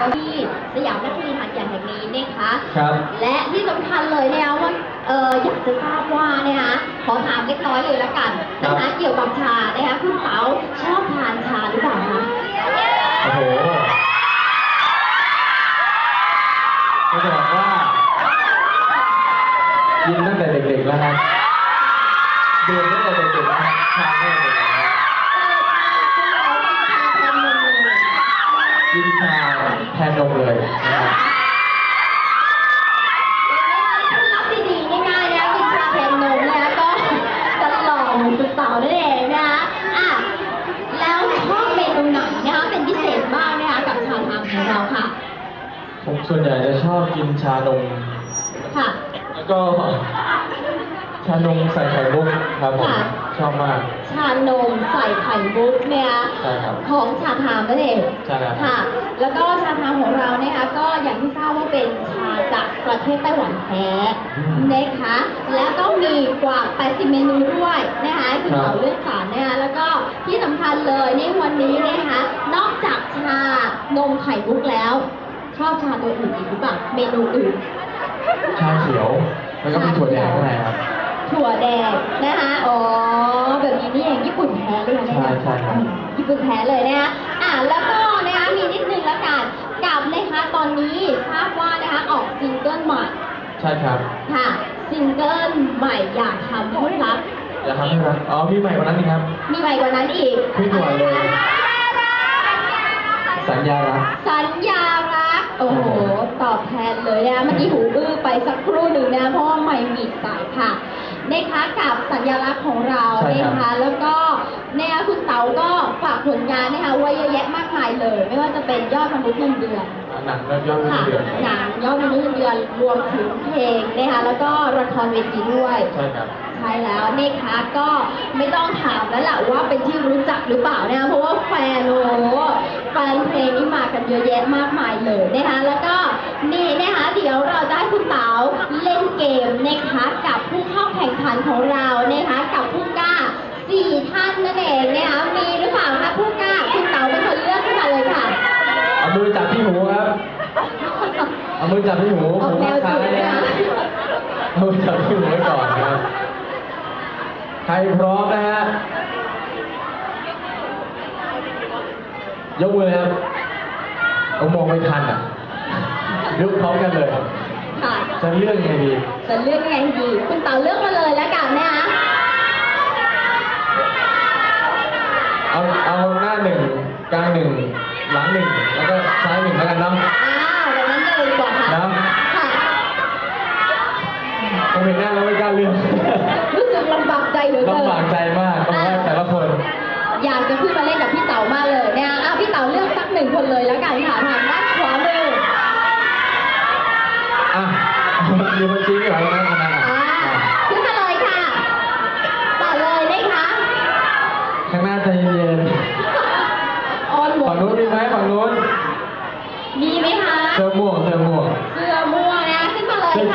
ที่สยามนักเรียนหัดใหญ่แห่งนี้นะคะ ครับ และที่สำคัญเลยเนี่ยว่าเอออยากจะทราบว่าเนี่ยนะขอถามเล็กน้อยเลยละกันนะคะเกี่ยวกับชานะคะคุณเต๋าชอบทานชาหรือเปล่าคะ โอ้โห ทำของเราค่ะ ผมส่วนใหญ่จะชอบกินชานม ค่ะ แล้วก็ชานมใส่ไข่มุกครับผม ค่ะ ชอบมาก ชานมใส่ไข่มุกเนี่ยใช่ครับ ของชาทามนั่นเองใช่ครับ ค่ะ แล้วก็ชาทามของเรานะคะก็อย่างที่ทราบว่าเป็นชาจากประเทศไต้หวันแท้นะคะ แล้วก็มีกว่า 80 เมนูด้วยนะคะคุณเต๋าเลือกสรรนะคะแล้วก็ที่สำคัญเลยในวันนี้นะคะ นอกจากชานมไข่มุกแล้วชอบชาตัวอื่นอีกหรือเปล่าเมนูอื่น ชาเขียว แล้วก็มีถั่วแดงข้างในครับ ถั่วแดงนะคะ อ๋อ แบบนี้นี่เองญี่ปุ่นแท้เลยนะเนี่ยใช่ใช่ครับญี่ปุ่นแท้เลยนะคะอะแล้วก็นะคะมีนิดนึงละกันกับนะคะตอนนี้ทราบว่านะคะออกซิงเกิลใหม่ใช่ครับ ค่ะ ซิงเกิลใหม่อยากทำให้รัก อย่าทำให้รัก อ๋อ มีใหม่กว่านั้นนี่ครับ มีใหม่กว่านั้นอีกขึ้นด่วนเลย สัญญารัก สัญญารัก โอ้โห ตอบแทนเลยนะคะเมื่อกี้หูอื้อไปสักครู่หนึ่งนะ เพราะว่าไม่มีสายค่ะ นะคะกับสัญลักษณ์ของเราใช่ครับนะคะแล้วก็เนี่ยคุณเต๋าก็ฝากผลงานนะคะไว้เยอะแยะมากมายเลย ไม่ว่าจะเป็นยอดมนุษย์เงินเดือน หนังยอดเงินค่ะเดือนหนังยอดมนุษย์เงินเดือนรวมถึงเพลงนะคะแล้วก็ละครเวทีด้วย ใช่ครับ ใช่แล้วนะคะก็ไม่ต้องถามแล้วล่ะว่าเป็นที่รู้จักหรือเปล่านะคะเพราะว่าแฟนโอ้โหแฟนเพลงนี่มากันเยอะแยะมากมายเลยนะคะแล้วก็นี่นะคะเดี๋ยวเราจะให้คุณเต๋าเล่นเกมนะคะกับผู้เข้าแข่งขันของเรานะคะกับผู้กล้าสี่ท่านนั่นเองนะคะมีหรือเปล่าคะผู้กล้าคุณเต๋าเป็นคนเลือกขึ้นมาเลยค่ะเอามือจับที่หูครับเอามือจับที่หูออกหูแนข้างวซ้าจุยดนะนะเอามือจับที่หูไว้ก่อนนะครับ ใครพร้อมนะฮะ ยกมือเลยครับเอามองไม่ทันอะยกพร้อมกันเลย ค่ะ จะเลือกยังไงดี จะเลือกยังไงดี คุณเต๋าเลือกมาเลยแล้วกันนะคะเอา เอาหน้าหนึ่งกลางหนึ่งหลังหนึ่ง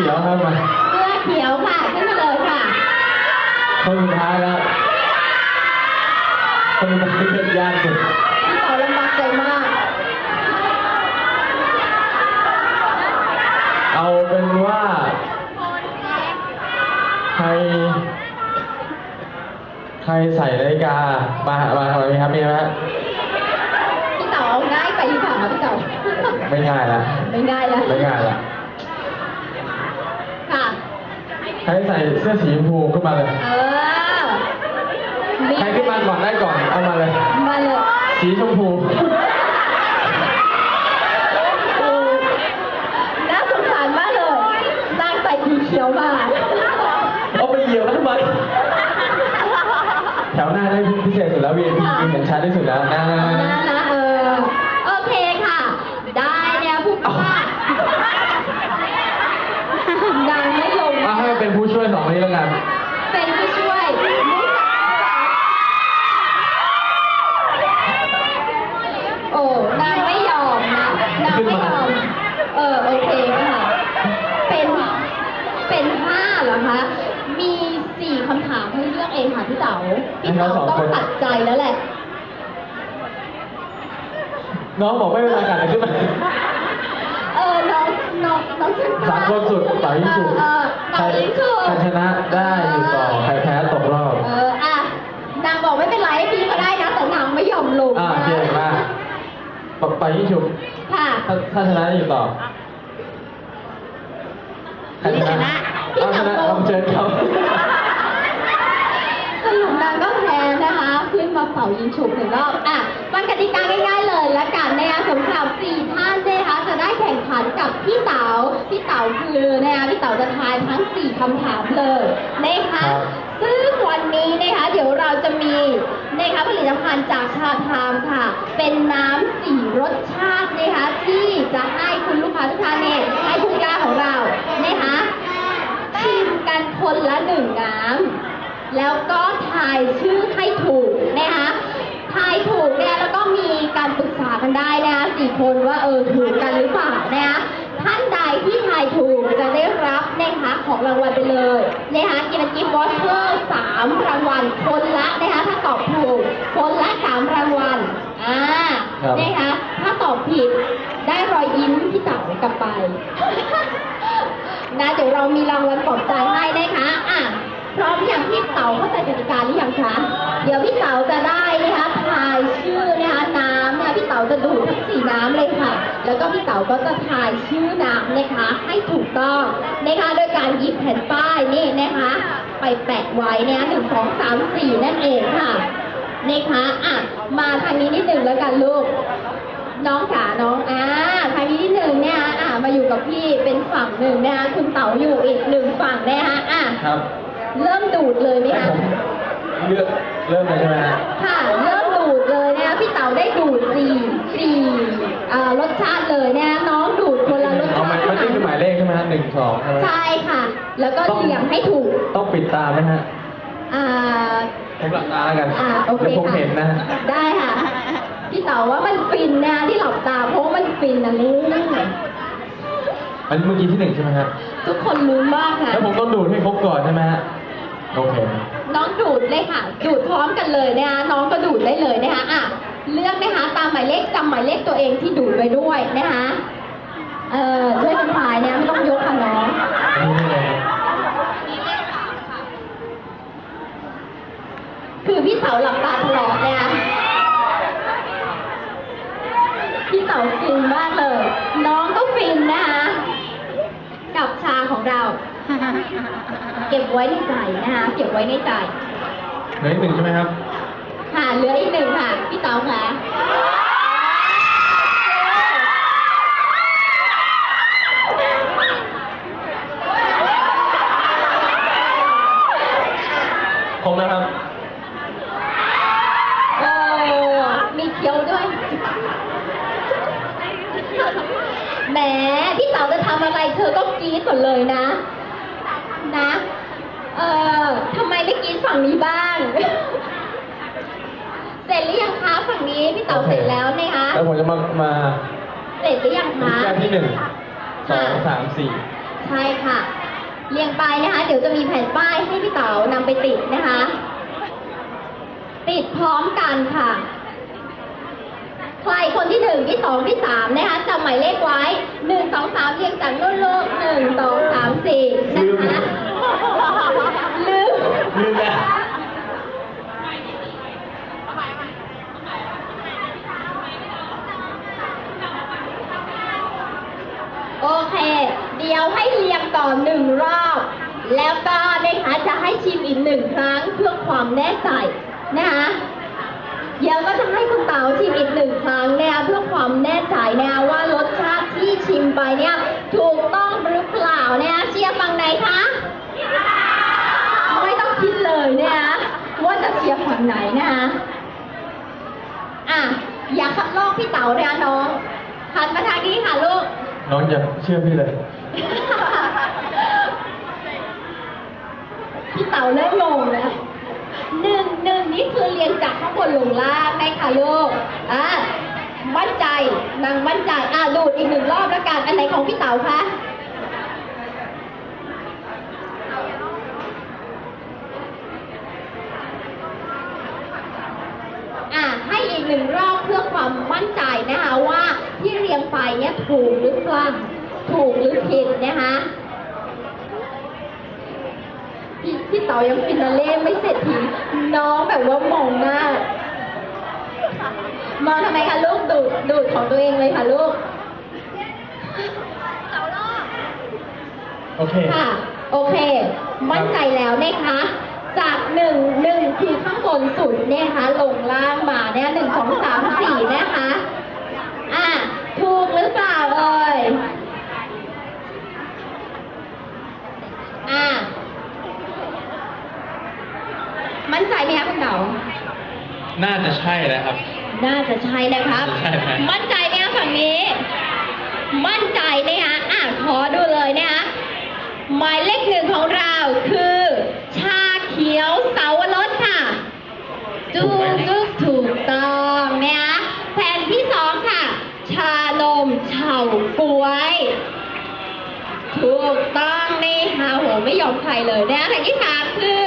ขียวครับมาเสื้อเขียวค่ะขึ้นมาเลยค่ะ คนสุดท้ายแล้วคนสุดท้ายเป็นยากสุดพี่เต๋าลำบากใจมาก เอาเป็นว่าใคร ใครใส่นาฬิกา มามาทำไมครับมีไหมฮะพี่เต๋าเอาง่ายไปหรือเปล่าคะพี่เต๋าไม่ง่ายละไม่ง่ายแล้ว ไม่ง่ายละค่ะ ใค รใส่เสื้อสีชมพูขึ้นมาเลย เออมีใครขึ้นมาก่อนได้ก่อน เอามาเลย มาเลย สีชมพูโอ้น่าสงสารมากเลยนางใส่สีเขียวมาเอาไปเหยียบแล้วทำไมแถวหน้าได้พิเศษสุดแล้ว VIP เห็นชัดที่สุดแล้วนะนะนะเออ โอเคค่ะ ได้เนี่ยผู้กล้านางไม่ลง เอาให้เป็นผู้ช่วยสองคนนี้แล้วกัน เป็นผู้ช่วยโอ้นางไม่ยอมนะนางไม่ยอม เออ โอเคค่ะ เป็น เป็นห้าเหรอคะ มีสี่คำถามให้เลือกเองค่ะพี่เต๋าพี่เต๋าต้องตัด ใจแล้วแหละ น้องบอกไม่เป็นไรกันเลยขึ้นมาสามคนสุดเป่ายิงฉุบเออเป่ายิงฉุบใครชนะได้อยู่ต่อ ใครแพ้ตกรอบ เออ อะ นางบอกไม่เป็นไรพี่ก็ได้นะ แต่นางไม่ยอมลงอ่านะโอเคมาปไปยิ่งฉุบค่ะถ้าถ้าชนะอยู่ต่อใครชนะพี่เอาชชนะนะเอาเชิญเขา เป่ายิงฉุบหนึ่งรอบอะฟังกติกาง่ายๆเลยละกันนะคะสำหรับสี่ท่านนะคะจะได้แข่งขันกับพี่เต๋าพี่เต๋าคือนะคะพี่เต๋าจะทายทั้งสี่คำถามเลยนะคะซึ่งวันนี้นะคะเดี๋ยวเราจะมีนะคะผลิตภัณฑ์จากชาทามค่ะ เป็นน้ำสี่รสชาตินะคะที่จะให้คุณลูกค้าทุกท่านเนี่ยให้ผู้กล้าของเรานะคะชิมกันคนละหนึ่งน้ำ แล้วก็ทายชื่อให้ถูกนะคะทายถูกเนี่ยแล้วก็มีการปรึกษากันได้นะคะสี่คนว่าเออถูกกันหรือเปล่านะคะท่านใดที่ทายถูกจะได้รับนะคะของรางวัลไปเลยนะคะกินกิฟต์วอชเชอร์สามรางวัลคนละนะคะถ้าตอบถูกคนละสามรางวัลอ่าครับนะคะถ้าตอบผิดได้รอยยิ้มพี่เต๋ากลับไปนะเดี๋ยวเรามีรางวัลปลอบใจให้นะคะอะพ ร้อมอย่างพี่เต๋าเข้าใจกติกาหรือยังคะ เดี๋ยวพี่เต๋าจะได้นะคะทายชื่อนะคะน้ำนะคะพี่เต๋าจะดูทั้งสี่น้ำเลยค่ะ แล้วก็พี่เต๋าก็จะทายชื่อน้ำนะคะ ให้ถูกต้องนะคะโดยการหยิบแผ่นป้ายนี่นะคะ ไปแปะไว้เนี่ยหนึ่งสองสามสี่นั่นเองค่ะนะคะอะมาทางนี้นิดหนึ่งแล้วกันลูกน้องขาน้องอ่าทางนี้นิดหนึ่งเนี่ยอ่ามาอยู่กับพี่เป็นฝั่งหนึ่งนะคะคุณเต๋าอยู่อีกหนึ่งฝั่งนะคะอะครับ เริ่มดูดเลยไหมให้คะผมเลือกเริ่มเลยใช่ไหมฮะค่ะ เริ่มดูดเลยนะคะพี่เต๋าได้ดูดสี่สี่อ่ารสชาติเลยนะคะน้องดูดคนละรสเอาชาหมายติไม่ใช่คือหมายเลขใช่ไหมฮะหนึ่งสองใช่ไหม ใช่ค่ะ แล้วก็เรียงให้ถูก ต้องปิดตาไหมฮะอ่า ผมหลับตาแล้วกันอ่าโอเคเดี๋ยวผมค่ะเห็นนะฮะได้ค่ะ พี่เต๋าว่ามันฟินนะที่หลับตาเพราะว่ามันฟินนะลูกอันนี้เมื่อกี้ที่หนึ่งใช่ไหมฮะทุกคนรู้มากค่ะ แล้วผมต้องดูดให้ครบก่อนใช่ไหมฮะ โอเคน้องดูดเลยค่ะ ดูดพร้อมกันเลยนะคะ น้องก็ดูดได้เลยนะคะอะเลือกนะคะตามหมายเลขจำหมายเลขตัวเองที่ดูดไว้ด้วยนะคะ เออช่วยกันถ่ายนะไม่ต้องยกค่ะน้องคือพี่เต๋าหลับตาตลอดนะคะพี่เต๋าฟินมากเลย น้องก็ฟินนะคะกับชาของเรา เก็บไว้ในใจนะคะ เก็บไว้ในใจ เหลืออีกหนึ่งใช่ไหมครับ ค่ะ เหลืออีกหนึ่งค่ะ พี่เต๋าค่ะครบนะครับโอ้มีเคี้ยวด้วย แหม พี่เต๋าจะทำอะไรเธอก็กรี๊ดหมดเลยนะ นะ เออทำไมไม่กรี๊ดฝั่งนี้บ้าง เสร็จหรือยังคะฝั่งนี้พี่เต๋าโอเคเสร็จแล้วนะคะ แล้วผมจะมา มาเสร็จหรือยังคะแก้วที่หนึ่งสองค่ะสามสี่ใช่ค่ะ เรียงไปนะคะ เดี๋ยวจะมีแผ่นป้ายให้พี่เต๋านำไปติดนะคะ ติดพร้อมกันค่ะ ใครคนที่หนึ่งที่สองที่สามนะคะจำหมายเลขไว้หนึ่งสองสามเรียงจากโน้นโลกหนึ่งสองสามสี่นะคะลืมลืมแล้วโอเค เดี๋ยวให้เรียงต่อหนึ่งรอบ แล้วก็นะคะจะให้ชิมอีกหนึ่งครั้งเพื่อความแน่ใจนะคะ เดี๋ยวก็จะให้คุณเต๋าชิมอีกหนึ่งครั้งนะคะเพื่อความแน่ใจนะคะว่ารสชาติที่ชิมไปเนี่ยถูกต้องหรือเปล่านะคะเชียร์ฝั่งไหนคะไม่ต้องคิดเลยนะคะว่าจะเชียร์ฝั่งไหนนะคะอะอย่าขับลอกพี่เต๋านะคะน้องหันมาทางนี้ค่ะลูก น้องอย่าเชื่อพี่เลย พี่เต๋าเริ่มงงแล้ว หนึ่งหนึ่งนี่คือเรียงจากข้างบนลงล่างได้ค่ะลูกอะมั่นใจนางมั่นใจอะดูดอีกหนึ่งรอบแล้วกันอันไหนของพี่เต๋าคะอะให้อีกหนึ่งรอบเพื่อความมั่นใจนะคะว่าที่เรียงไปเนี่ยถูกหรือเปล่าถูกหรือผิดนะคะ พี่พี่เต๋ายังฟินาเล่ไม่เสร็จทีน้องแบบว่ามองหน้ามองทำไมคะลูกดูดดูดของตัวเองเลยค่ะลูกโอเค ค่ะ โอเค มั่นใจแล้วนะคะ จากหนึ่งหนึ่งทีข้างบนสุดเนี่ยนะคะลงล่างมาเนี่ยหนึ่งสองสามสี่นะคะ อะ ถูกหรือเปล่าเอ่ยอะ มั่นใจไหมคะคุณเต๋าน่าจะใช่นะครับ น่าจะใช่นะครับ ใช่ไหม มั่นใจไหมคะฝั่งนี้ มั่นใจนะคะอะขอดูเลยนะคะหมายเลขหนึ่งของเราคือ ชาเขียวเสาวรสค่ะจูกึกถูกต้องนะคะแผ่นที่สองค่ะ ชานมเฉาก๊วย ถูกต้องนี่ค่ะโหไม่ยอมใครเลยนะคะแผ่นที่สามคือ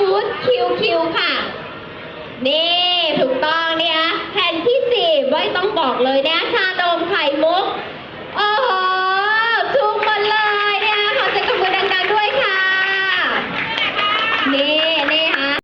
ชุดคิวคิวค่ะ นี่ถูกต้องเนี่ยแผ่นที่สี่ไว้ต้องบอกเลยนะชาดมไข่มุก